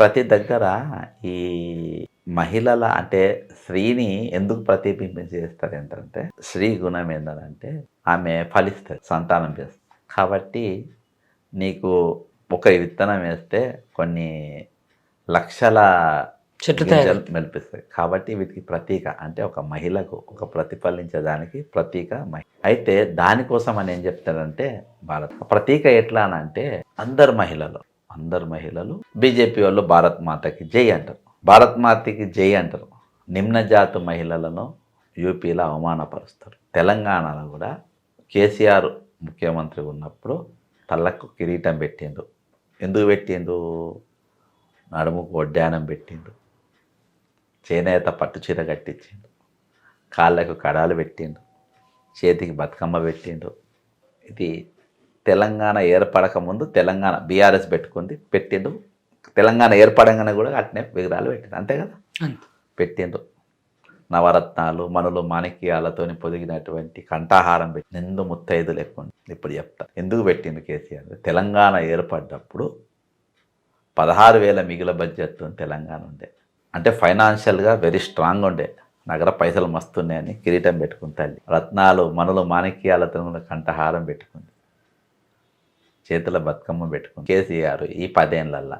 ప్రతి దగ్గర ఈ మహిళల అంటే స్త్రీని ఎందుకు ప్రతిబింబం చేస్తారు ఏంటంటే స్త్రీ గుణం ఏంటంటే ఆమె ఫలిస్తుంది సంతానం చేస్తుంది. కాబట్టి నీకు ఒక విత్తనం వేస్తే కొన్ని లక్షల చెట్లు మెలిపిస్తాయి. కాబట్టి వీటికి ప్రతీక అంటే ఒక మహిళకు ఒక ప్రతిఫలించడానికి ప్రతీక మహి. అయితే దానికోసం అని ఏం చెప్తారంటే భారత్ ప్రతీక ఎట్లా అని అంటే అందరు మహిళలు అందరు మహిళలు బీజేపీ వాళ్ళు భారత్ మాతకి జై అంటారు. భారత్ మాతకి జై అంటారు. నిమ్న జాతి మహిళలను యూపీలో అవమానపరుస్తారు. తెలంగాణలో కూడా కేసీఆర్ ముఖ్యమంత్రి ఉన్నప్పుడు తలకు కిరీటం పెట్టిండు ఎందుకు పెట్టిండు నడుముకు వడ్డానం పెట్టిండు చేనేత పట్టు చీర కట్టించిండు కాళ్ళకు కడాలు పెట్టిండు చేతికి బతుకమ్మ పెట్టిండు ఇది తెలంగాణ ఏర్పడక ముందు తెలంగాణ బీఆర్ఎస్ పెట్టుకుంది పెట్టిండు తెలంగాణ ఏర్పడంగానే కూడా అట్నే విగ్రహాలు పెట్టిండు అంతే కదా. పెట్టిండు నవరత్నాలు మనులు మాణిక్యాలతోని పొదిగినటువంటి కంఠాహారం పెట్టి నిండు ముత్తైదులు ఎక్కువ ఇప్పుడు చెప్తా. ఎందుకు పెట్టిండు కేసీఆర్ తెలంగాణ ఏర్పడ్డప్పుడు పదహారు వేల మిగుల బడ్జెట్ తెలంగాణ ఉండే. అంటే ఫైనాన్షియల్గా వెరీ స్ట్రాంగ్ ఉండే. నగర పైసలు మస్తున్నాయని కిరీటం పెట్టుకుని తల్లి. రత్నాలు మనులు మాణిక్యాలతో కంఠహారం పెట్టుకుంది. చేతుల బతుకమ్మ పెట్టుకుంది కేసీఆర్ ఈ పదేళ్ళల్లో